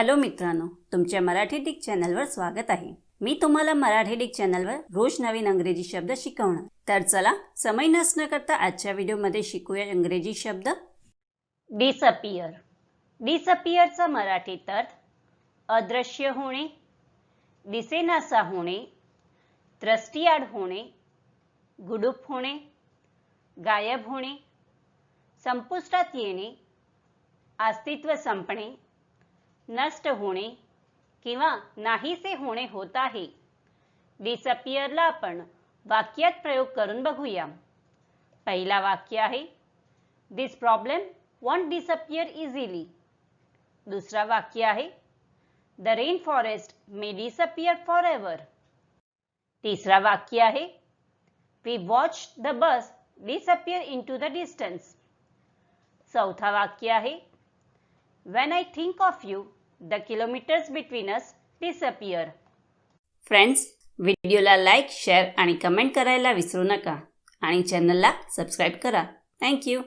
Hello मित्रांनो तुमच्या Marathi Dick चॅनलवर स्वागत आहे. मी तुम्हाला मराठी डिक चॅनलवर रोज नवीन अंग्रेजी शब्द शिकवणार. तर चला समय नसणं करता आजच्या व्हिडिओमध्ये शिकूया इंग्रजी शब्द. डिसअपियर डिसअपियरचा मराठीत अर्थ अदृश्य होणे दिसेनासा होणे त्रस्टीआड होणे गुडूप होणे गायब होणे संपुष्टात येणे अस्तित्व संपणे नष्ट होणे किंवा नाहीसे होणे होत आहे. डिसअपियरला आपण प्रयोग करून बघूया. पहिला वाक्य आहे this problem won't disappear easily दुसरा वाक्य आहे the rain forest may disappear for ever तिसरा वाक्य आहे we watch the bus disappear into the distance चौथा वाक्य आहे when I think of you the kilometres between us disappear friends व्हिडिओला लाईक शेअर आणि कमेंट करायला विसरू नका. आणि चॅनलला सबस्क्राईब करा. थँक्यू